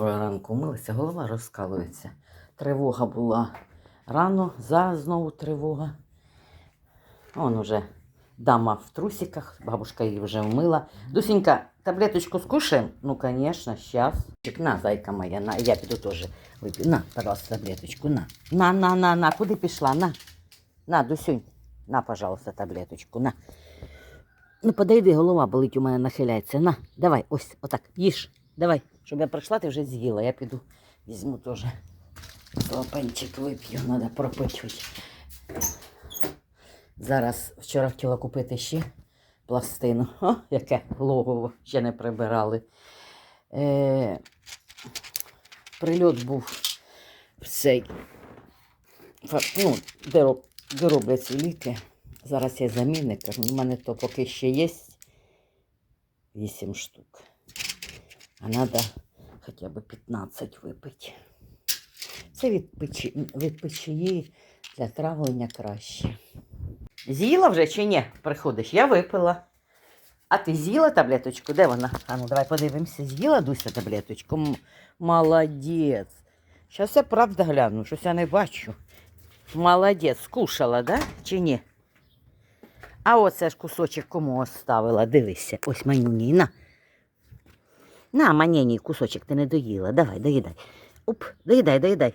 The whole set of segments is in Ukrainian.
Ранку милися, голова розкалується. Тривога була рано, зараз знову тривога. Он уже дама в трусиках, бабушка її вже вмила. Дусенька, таблеточку скушаем? Ну, конечно, сейчас. На, зайка моя, на, я піду теж вип'ю. На, пожалуйста, таблеточку, на. На, на, на, на, куди пішла? На. На, Дусюнь, на, пожалуйста, таблеточку, на. Ну, подойди, голова болить у мене нахиляється. На, давай, ось, отак, їж. Давай, щоб я пройшла, ти вже з'їла. Я піду візьму теж лапанчик вип'ю, треба пропити. Зараз вчора хотіла купити ще пластину. О, яке логово, ще не прибирали. Е, прильот був в цей, ну, де, де роблять ліки. Зараз є замінник. У мене то поки ще є 8 штук. А треба хоча б 15 випити. Це від, печі, від печії для травлення краще. З'їла вже чи ні? Приходиш, я випила. А ти з'їла таблеточку? Де вона? А ну давай подивимося. З'їла Дуся таблеточку? М- Молодець. Зараз я правда гляну, щось я не бачу. Молодець, скушала, да? Чи ні? А оце ж кусочок кому оставила. Дивися. Ось манюні, на. Манєній кусочок ти не доїла. Давай, доїдай. Оп, доїдай, доїдай.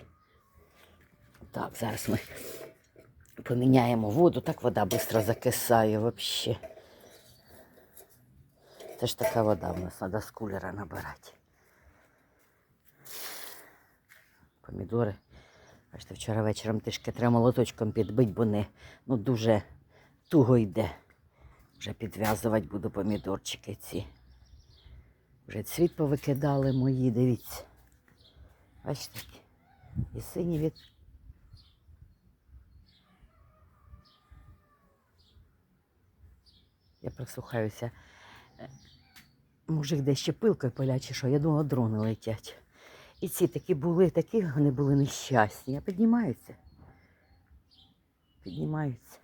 Так, зараз ми поміняємо воду, так вода швидко закисає взагалі. Це ж така вода в нас, треба з кулера набирати. Помідори. Бачите, вчора вечором трішки треба молоточком підбити, бо не ну, дуже туго йде. Вже підв'язувати буду помідорчики ці. Вже цвіт повикидали мої, дивіться. Бачите, і сині від. Я прислухаюся. Мужик десь ще пилкою поляче, що я думала, дрони летять. І ці такі були, такі вони були нещасні. А піднімаються. Піднімаються.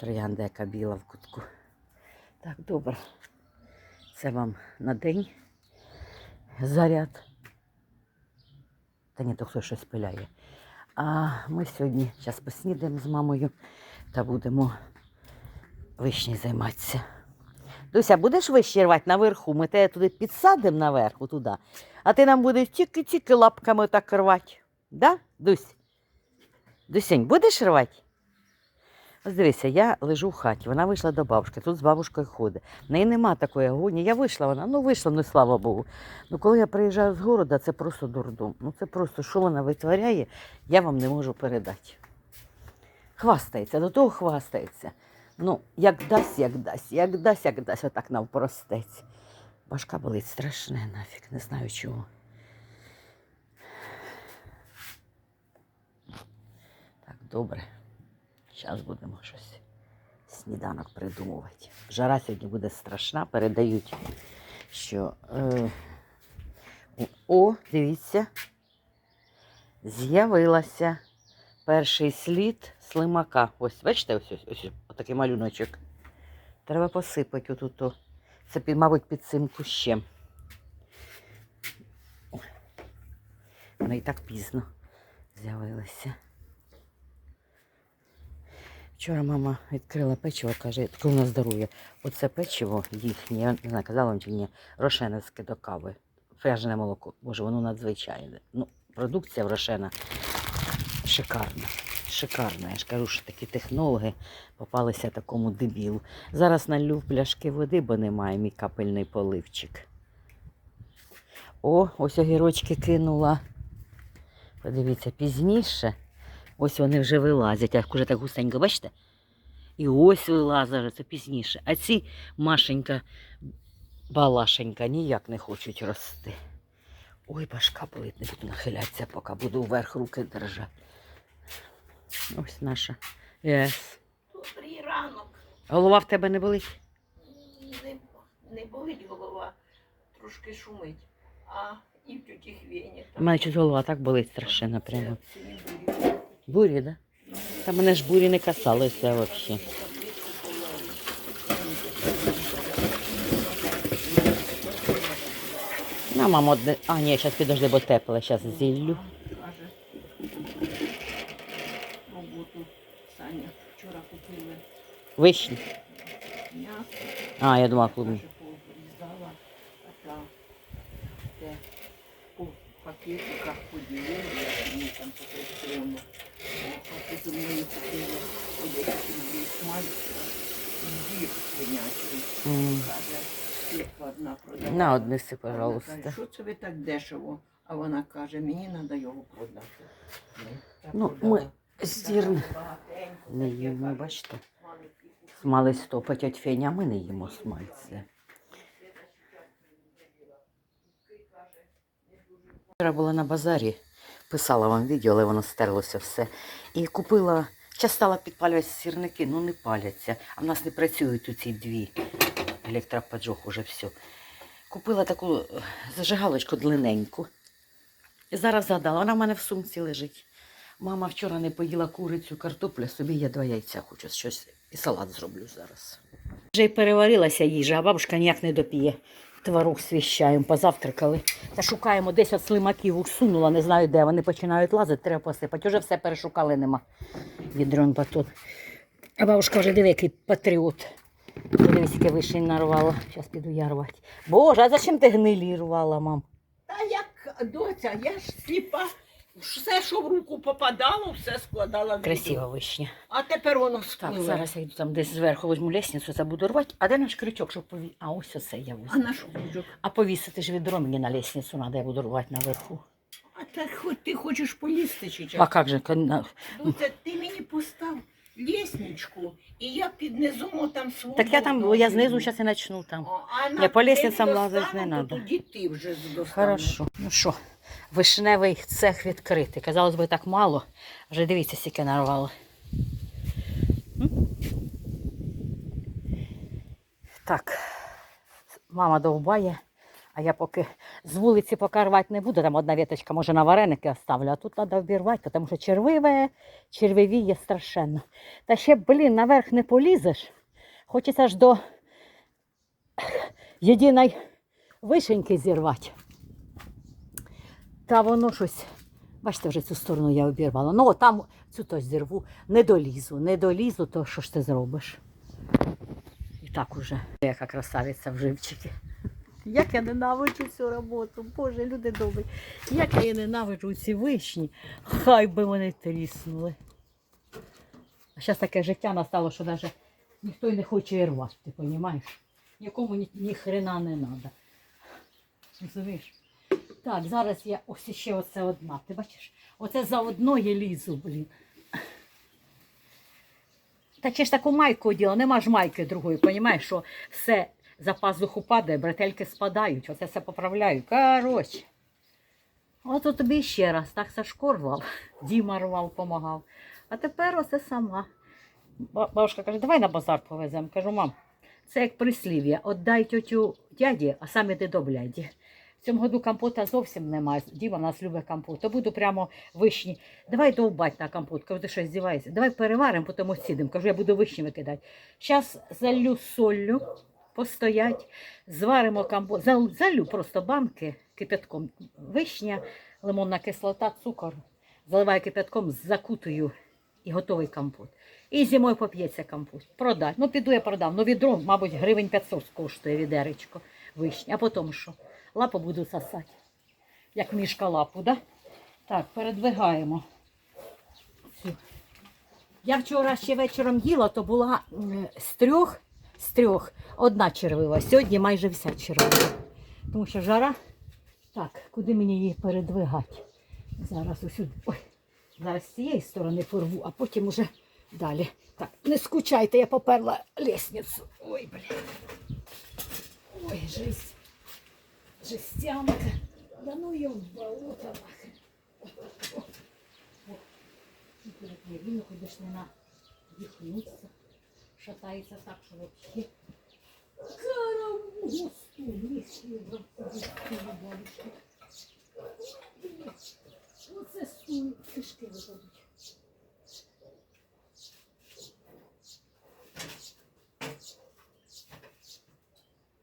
Троянда, яка біла в кутку. Так, добре. Це вам на день заряд. Та ні, то хтось щось пиляє. А ми сьогодні зараз поснідаємо з мамою та будемо вишні займатися. Дуся, будеш вишні рвати наверху? Ми тебе туди підсадимо наверху туди, а ти нам будеш тільки-тільки лапками так рвати. Да, Дусь? Дусень, будеш рвати? Ось дивися, я лежу в хаті, вона вийшла до бабушки, тут з бабушкою ходить. В неї нема такої агонії. Я вийшла, вона, ну вийшла, ну слава Богу. Ну коли я приїжджаю з города, це просто дурдом. Ну це просто, що вона витворяє, я вам не можу передати. Хвастається, до того хвастається. Ну, як дасть, як дасть, як дасть, як дасть, отак навпростець. Башка болить страшне нафіг, не знаю чого. Так, добре. Зараз будемо щось сніданок придумувати. Жара сьогодні буде страшна, передають, що. Е, о, дивіться, з'явилася перший слід слимака. Ось, бачите, ось ось, ось, ось такий малюночок. Треба посипати отут. Це, мабуть, під цим кущем. Воно і так пізно з'явилося. Вчора мама відкрила печиво, каже, таке у нас здоров'я. Оце печиво їхнє, я не знаю, казала вам чи ні, рошеновське до кави. Фряжене молоко. Боже, воно надзвичайне. Ну, продукція в Рошена шикарна. Шикарна. Я ж кажу, що такі технологи попалися такому дебілу. Зараз налю пляшки води, бо немає мій капельний поливчик. О, ось огірочки кинула. Подивіться, пізніше. Ось вони вже вилазять, а вже так густенько, бачите? І ось вилазить, це пізніше. А ці Машенька, балашенька ніяк не хочуть рости. Ой, башка болить, не буду нахилятися, поки буду вверх руки держати. Ось наша. Yes. Добрий ранок. Голова в тебе не болить? Не, не болить голова, трошки шумить. А і в тюті Хвені. У мене щось голова так болить страшенно прямо. Бурі. Да? Та мене ж бурі не касалися взагалі. На, А, мама, одне... а, ні, зараз підожди, бо тепле, зараз зіллю. Вишні. А, я думала, клубні. По пакетиках поділили, мені там по. А потім мені купили по 10 рублів смальця дір свинячий. Каже, тітка одна продала. На, однеси, пожалуйста. Що це ви так дешево? А вона каже, мені треба його продати. Так Ну, продала. ми зірне не їмо, бачите. Смалець топить от феня, ми не їмо смальце. Вчора була на базарі, писала вам відео, але воно стерлося все. І купила, зараз стала підпалювати сірники, ну не паляться. А в нас не працюють у ці дві електроподжог уже все. Купила таку е, зажигалочку длинненьку. І зараз згадала, вона в мене в сумці лежить. Мама вчора не поїла курицю, картоплю, собі я два яйця хочу щось і салат зроблю зараз. Вже й переварилася їжа, а бабушка ніяк не доп'є. Творог свіщаємо, позавтракали. Та шукаємо, десь от слимаків усунула, не знаю де. Вони починають лазити, треба посипати. Уже все перешукали, нема. Відрон батон. А бабушка вже диви, який патріот. Дивись, яке вишень нарвала. Зараз піду я рвати. Боже, а зачем ти гнилі рвала, мам? Та як доця, я ж сліпа. Все, що в руку попадало, все складала в Красива вишня. А тепер воно Так, зараз я йду там десь зверху візьму лестницю, це буду рвати. А де наш крючок, щоб пові... А ось оце я А візьму. на що кружок? А повісити ж відро мені на лестницю треба, я буду рвати наверху. А так хоч ти хочеш полізти чи А як же? кон- Доця, ти мені постав лісничку, і я під низом там свого. Так я там, я знизу зараз і почну там. А Я по лестницям день лазить не надо. Тоді ти вже достанеш. Хорошо. Ну що, вишневий цех відкритий. Казалось би, так мало. Вже дивіться, скільки нарвало. Так, мама довбає, а я поки з вулиці поки рвати не буду. Там одна віточка, може, на вареники оставлю, а тут треба обірвати, тому що червиве, червивіє страшенно. Та ще, блін, наверх не полізеш. Хочеться аж до єдиної вишеньки зірвати. Та воно щось. Бачите, вже цю сторону я обірвала. Ну, там цю то зірву. Не долізу, не долізу, то що ж ти зробиш? І так уже. Яка красавиця в живчики. Як я ненавиджу цю роботу, Боже, люди добрі. Як я її ненавиджу ці вишні. Хай би вони тріснули. А зараз таке життя настало, що навіть ніхто й не хоче її рвати, ти розумієш? Нікому ні, ні хрена не треба. Розумієш? Так, зараз я ось ще оце одна. Ти бачиш? Оце заодно я лізу, блін. Та чи ж таку майку оділа, нема ж майки другої, розумієш, що все за пазуху падає, бретельки спадають, оце все поправляю. Коротше. Ото тобі ще раз, так Сашко рвав, Діма рвав, помагав. А тепер оце сама. Ба- Бабушка каже, давай на базар повеземо. Кажу, мам, це як прислів'я. Отдай тютю дяді, а сам іди до бляді. В цьому году компота зовсім немає. Діма в нас любить компот. То буду прямо вишні. Давай довбать на компот. Кажу, ти що здіваєшся? Давай переваримо, потім осідемо. Кажу, я буду вишні викидати. Зараз залю соллю, постоять, зваримо компот. Зал- Залю просто банки кипятком. Вишня, лимонна кислота, цукор. Заливаю кипятком, закутую і готовий компот. І зимою поп'ється компот. Продай. Ну, піду я продам. Ну, відро, мабуть, гривень 500 коштує відеречко вишні. А потім що? Лапу буду сосати. Як мішка лапу, да? Так, передвигаємо. Я вчора ще вечором їла, то була з трьох, з трьох одна червива. Сьогодні майже вся червива. Тому що жара. Так, куди мені її передвигати? Зараз усюди. Ой, зараз з цієї сторони порву, а потім уже далі. Так, не скучайте, я поперла лестницю. Ой, блін. Ой, жесть. Жестянка. Да ну ее в болото нахрен. О, о, о. Ну, перед Іриною ходиш не на дихнуться. Шатається так, що вообще. Караму, господи, що бабушка. Оце стул, кишки виходять.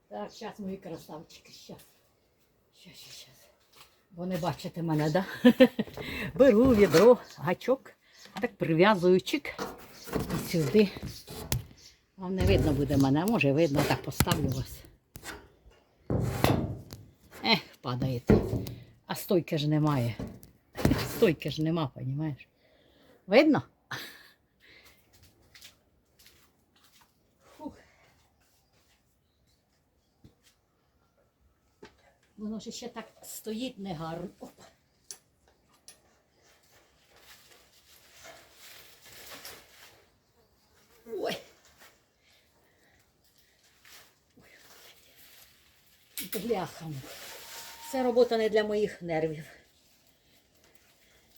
Так, сейчас мої красавчики, сейчас. Сейчас, сейчас. Бо не бачите мене, да? Беру відро, гачок, так прив'язую чик і сюди. Вам не видно буде мене, може видно, так поставлю вас. Ех, падаєте. А стойки ж немає. Стойки ж нема, розумієш? Видно? Воно ж ще так стоїть негарно. Опа. Ой. Ой. Бляха. Це робота не для моїх нервів.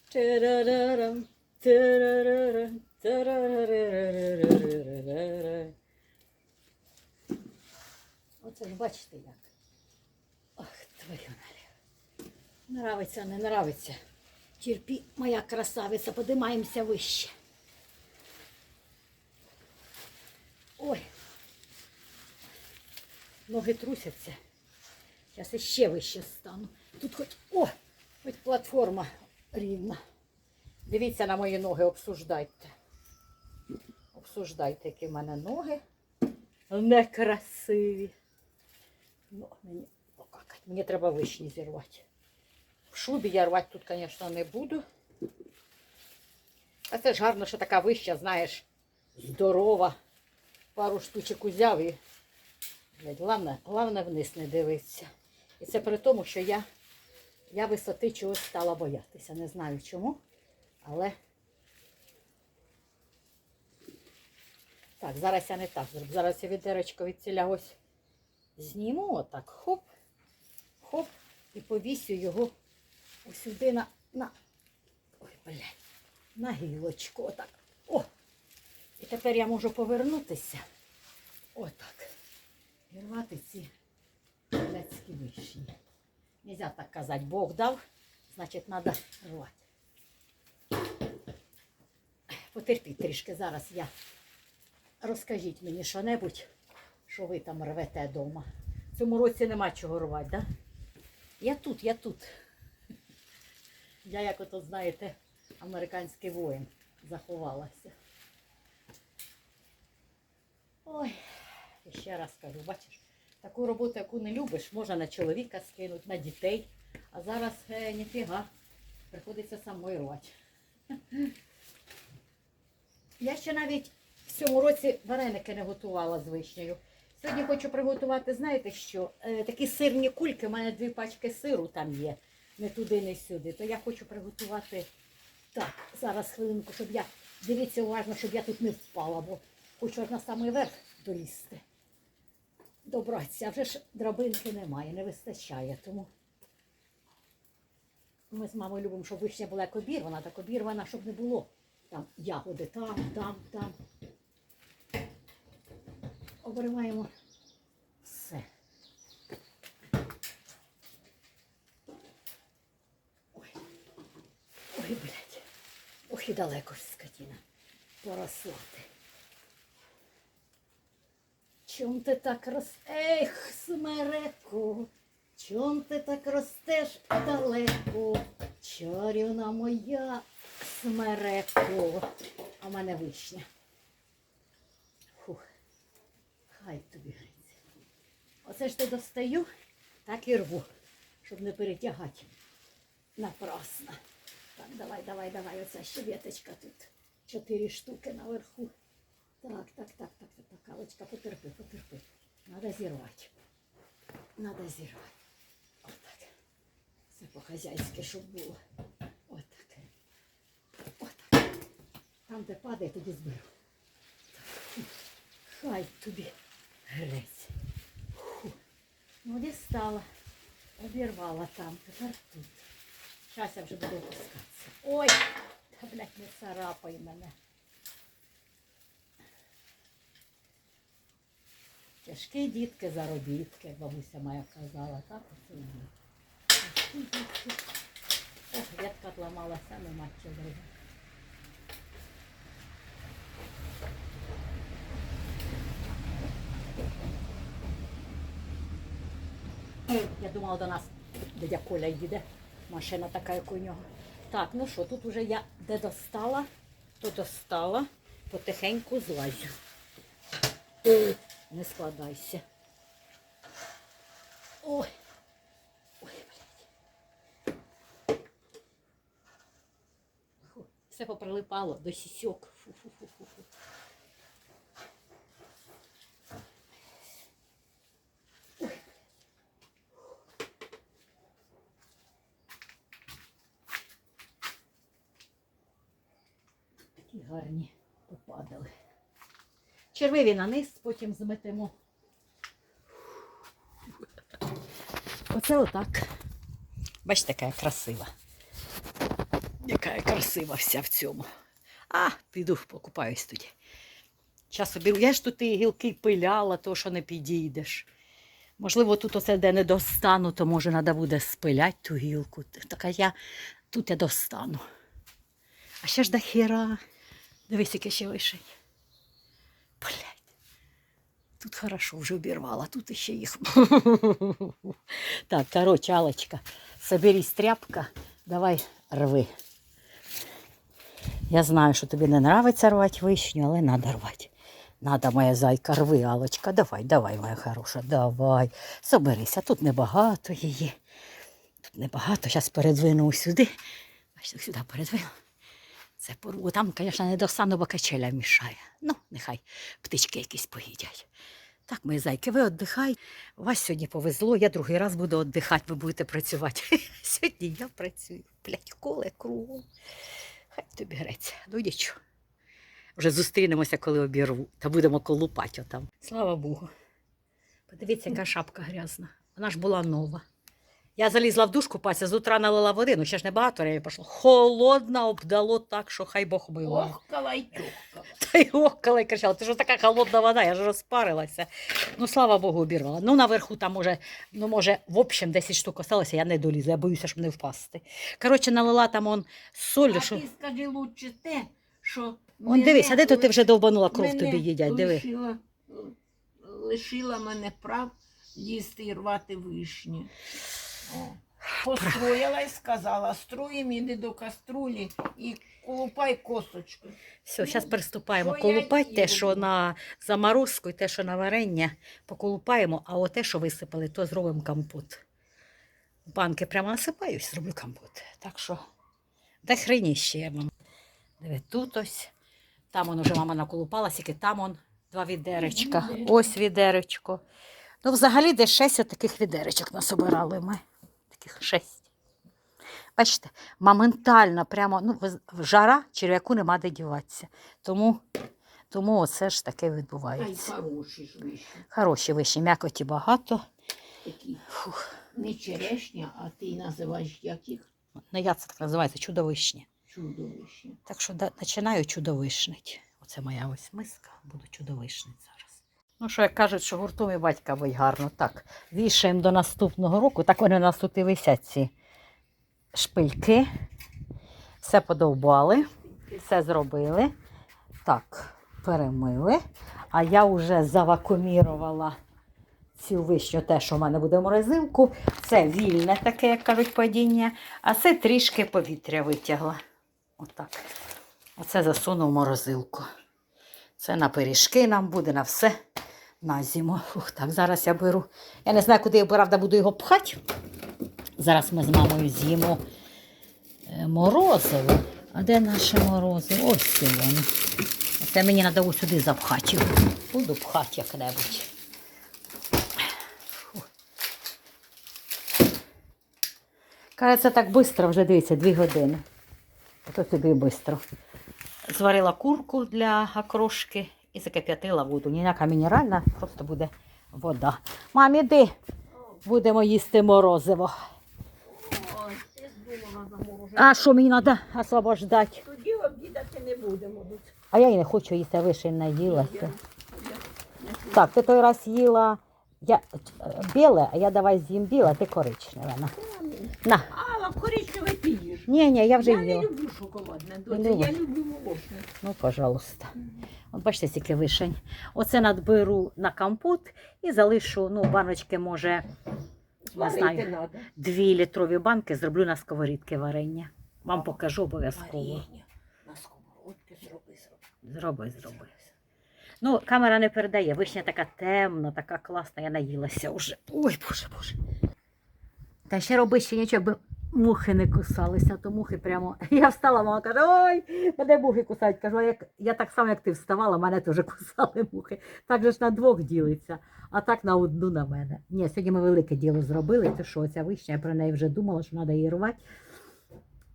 Тарарарам, тарарарам, тарарарарарарарарара. Оце ж бачите як. Ах, твою наліво. Нравиться, не нравиться. Терпі, моя красавиця, подимаємося вище. Ой. Ноги трусяться. Зараз іще вище стану. Тут хоч, о, хоч платформа рівна. Дивіться на мої ноги, обсуждайте. Обсуждайте, які в мене ноги. Некрасиві. Ну, мені. Мені треба вишні зірвати. В шубі я рвати тут, звісно, не буду. А це ж гарно, що така вища, знаєш, здорова. Пару штучок узяв і головне, головне вниз не дивитися. І це при тому, що я, я висоти чогось стала боятися. Не знаю чому, але. Так, зараз я не так зроблю. Зараз я відерочко від ціля ось зніму отак, хоп, хоп, і повісю його сюди на, на, ой, блядь, на гілочку, отак. О! І тепер я можу повернутися. Отак. І рвати ці блядські вишні. Нельзя так казати, Бог дав, значить треба рвати. Потерпіть трішки, зараз я. Розкажіть мені що-небудь, що ви там рвете вдома. В цьому році нема чого рвати, да? Я тут, я тут. Я, як ото знаєте, американський воїн заховалася. Ой, і ще раз кажу, бачиш, таку роботу, яку не любиш, можна на чоловіка скинути, на дітей. А зараз е, ніфіга, приходиться самою рвати. Я ще навіть в цьому році вареники не готувала з вишнею. Сьогодні хочу приготувати, знаєте що? Е, такі сирні кульки, у мене дві пачки сиру там є, не туди, не сюди. То я хочу приготувати так, зараз хвилинку, щоб я, дивіться уважно, щоб я тут не впала, бо хочу на самий верх долізти. Добратися, вже ж драбинки немає, не вистачає. Тому ми з мамою любимо, щоб вишня була як обірвана, так обірвана, щоб не було там ягоди там, там, там. Обриваємо все. Ой, ой, блядь. Ох і далеко ж скотина. Поросла ти. Чом ти так рос... Ех, смереку, чом ти так ростеш далеко? Чарівна моя смереко. А в мене вишня. Фух. Хай тобі гриться. Оце ж ти достаю, так і рву, щоб не перетягати напрасно. Так, давай, давай, давай. Оця ще тут. Чотири штуки наверху. Так, так, так, так, так, Калочка, потерпи, потерпи. Надо зірвати. Надо зірвати. Отак. Все по-хазяйськи, щоб було. Отак. Отак. Там, де падає, тоді зберу. Так. Хай тобі Фу. Ну, дістала. Обірвала там, тепер тут. Зараз я вже буду опускатися. Ой, та блядь, не царапай мене. Тяжкі дітки заробітки, бабуся моя казала, так оце і дітки. Ох, ветка отламалася, нема чого. Я думала, до нас дядя Коля їде. Машина така, як у нього. Так, ну що, тут уже я де достала, то достала, потихеньку злазю. Не складайся. Ой. Ой, блядь. Все поприлипало до сісьок. Фу-фу-фу-фу-фу. Такі гарні попадали. Червиві на низ, потім зметемо. Оце отак. Бачите, яка красива. Яка я красива вся в цьому. А, піду покупаюсь тоді. Часу беру. Я ж тут і гілки пиляла, то що не підійдеш. Можливо, тут оце де не достану, то може треба буде спиляти ту гілку. Така я тут я достану. А ще ж до хіра. Дивись, яке ще вишень. Блять. Тут хорошо вже обірвала, тут іще їх. так, короче, Алочка, соберись тряпка, давай рви. Я знаю, що тобі не нравиться рвати вишню, але треба рвати. Надо, моя зайка, рви, Алочка, давай, давай, моя хороша, давай. Соберися, тут небагато її. Тут небагато, зараз передвину сюди. Бачите, сюди передвину. Це порву. Там, звісно, не достану, бо качеля мішає. Ну, нехай птички якісь поїдять. Так, мої зайки, ви віддихай. Вас сьогодні повезло, я другий раз буду віддихати, ви будете працювати. Сьогодні я працюю. Блять, коле кругом. Хай тобі греться. Ну нічого. Вже зустрінемося, коли обірву, та будемо колупати отам. Слава Богу. Подивіться, яка шапка грязна. Вона ж була нова. Я залізла в душ купатися, з утра налила води, ну ще ж не багато я пішло. Холодна обдало так, що хай Бог милує. Охкала й тюхкала. Та й окала і кричала, ти ж така холодна вода, я ж розпарилася. Ну, слава Богу, обірвала. Ну, наверху там може, ну, може, в общем, 10 штук осталося, я не долізу, я боюся, щоб не впасти. Коротше, налила там он соль, А що. ти скажи лучше те, що... Он дивись, а де тут ти вже довбанула кров мене тобі їдять, диви. Лишила, лишила мене прав їсти і рвати вишні. Построїла і сказала, строїм іди до каструлі і колупай косточку. Все, зараз приступаємо. Що я Колупати те, їм? що на заморозку, і те, що на варення, поколупаємо, а оте, що висипали, то зробимо компот. Банки прямо насипаю і зроблю компот. Так що, де хреніще я вам. Диви, тут ось. Там он уже мама наколупала, тільки там он два відеречка. Ось відеречко. Ну, взагалі, десь шесть таких відеречок насобирали ми. Таких шесть. Бачите, моментально, прямо ну, жара, черв'яку нема де діватися. Тому, тому оце ж таке Ай, відбувається. хороші ж вишні. Хороші вишні, м'якоті багато. Такі. Не черешня, а ти називаєш як їх Ну, я це так називається чудовишні. чудовищні. Так що да, починаю чудовишнить. Оце моя ось миска, буду чудовишнить зараз. Ну, що як кажуть, що гуртом і батька бить гарно. Так, вішаємо до наступного року. Так вони у нас тут і висять ці шпильки. Все подовбали, все зробили. Так, перемили. А я вже завакумірувала цю вишню, те, що в мене буде в морозилку. Це вільне таке, як кажуть, падіння, а це трішки повітря витягла. Отак. Оце засуну в морозилку. Це на пиріжки нам буде, на все на зиму. Фух, так, зараз я беру. Я не знаю, куди я правда буду його пхати. Зараз ми з мамою з'їмо е, морозиво. А де наше морозиво? Ось воно. Це мені треба сюди запхати. Буду пхати як-небудь. Фу. Каже, це так швидко, вже дивіться, дві години. Ото тобі швидко. Зварила курку для окрошки і закип'ятила воду. Ніяка мінеральна, просто буде вода. Мам, іди, будемо їсти морозиво. А що мені треба освобождати? Тоді обідати не будемо. А я і не хочу їсти, вишень наїлася. я- Так, ти той раз їла я, е, біле, а я давай з'їм біле, а ти коричневе. На. на. А, коричневе ти їж. Ні, ні, я вже я не люблю шоколадне, доця, Не я люблю молочне. Ну, пожалуйста. От бачите, скільки вишень. Оце надберу на компот і залишу, ну, баночки, може, Сварити знаю. Дві літрові банки зроблю на сковорідки варення. Вам покажу обов'язково. На сковородки зроби, зроби. Зроби, зроби. Ну, камера не передає. Вишня така темна, така класна, я наїлася вже. Ой, боже, боже. Та ще роби ще нічого, мухи не кусалися, то мухи прямо. Я встала, мама каже, ой, мене мухи кусають. Кажу, як я так само, як ти вставала, мене теж кусали мухи. Так же ж на двох ділиться, а так на одну на мене. Ні, сьогодні ми велике діло зробили. Це що, ця вишня, я про неї вже думала, що треба її рвати.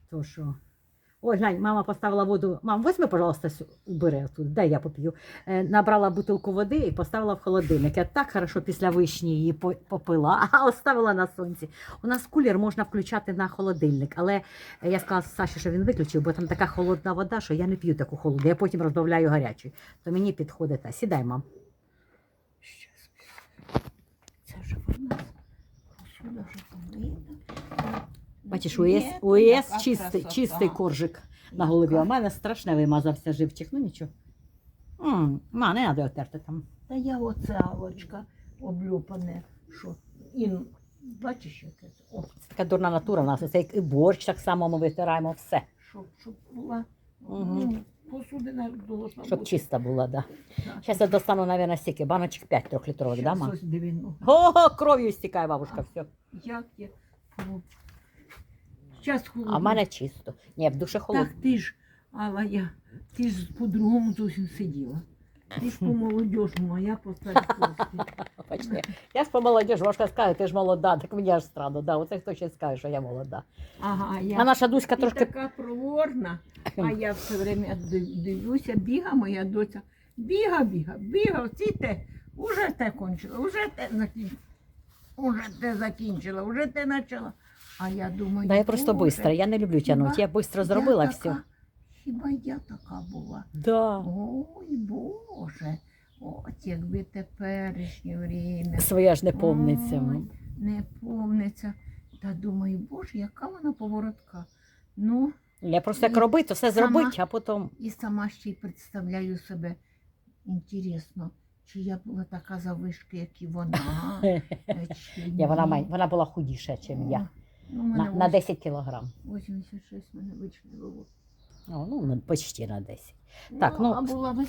То що. Ой, глянь, мама поставила воду. Мам, возьми, пожалуйста, убери тут, дай я поп'ю. Е, набрала бутилку води і поставила в холодильник. Я так хорошо після вишні її попила, а оставила на сонці. У нас кулер можна включати на холодильник, але я сказала Саші, що він виключив, бо там така холодна вода, що я не п'ю таку холодну. Я потім розбавляю гарячою. То мені підходить. та. Сідай, мам. Це ж вона. Посуда вже помита. Бачиш, Ні, у ЄС, у ЄС чистий, красота. чистий коржик на голові. А в мене страшне вимазався живчик. Ну нічого. М, Ма, не треба отерти там. Та я оце Алочка облюпане, що ін, бачиш, яке це? О, Така дурна натура в нас. Це як і борщ так само ми витираємо все. щоб, щоб була Мгм. ну, посудина должна Щоб бути. чиста була, да. Так. Зараз я достану, мабуть, стільки, баночок 5 трьохлітрових, да, Щас ма? ось ну, О, кров'ю стікає, бабушка, все. Як я? Зараз холодно. А в мене чисто. Ні, в душе холодно. Так ти ж, Алла, я, ти ж по-другому зовсім сиділа. Ти ж по молодежному, а я по стариковськи. Я ж по молодіж, важко скаже, ти ж молода, так мені аж странно. Да. Оце хто ще скаже, що я молода. Ага, А наша Дуська ти трошки така проворна, а я все время див- дивлюся, біга моя доця. Біга, біга, біга, всі те, уже те кончила, уже те закінчила. Уже те закінчила, уже те почала. А я думаю, Да, я просто Боже, бистра, я не люблю тягнути. Я швидко зробила я все. така- Хіба я така була? Да. Ой, Боже, от якби теперішнє время. Своя ж не помниться. Ой, Не помниться. Та думаю, Боже, яка вона поворотка. Ну, Я просто як І робити, то все сама- зробить, а потім. і сама ще й представляю себе. Інтересно, чи я була така завишки, як і вона. е, чи Ні, вона, ні. май- вона була худіша, ніж я. Ну, На, на 10 кілограм. 86 мене вичнило. О, ну, ну, почти на 10. Так, ну, а була не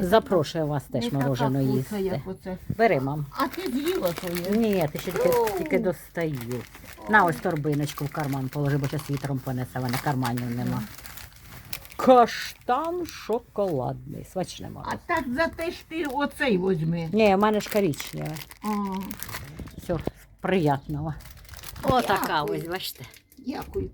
Запрошую вас теж не така морожено куца, їсти. як оце. Бери, мам. А ти з'їла своє? Ні, ти ще тільки, Оу. тільки достаю. На ось торбиночку в карман положи, бо зараз вітром понесе, вона карманів нема. Каштан шоколадний. Смачне А так за те ж ти оцей возьми. Ні, в мене ж коричневе. А, Все, приятного. Отака Дякую. ось, бачите. дякую.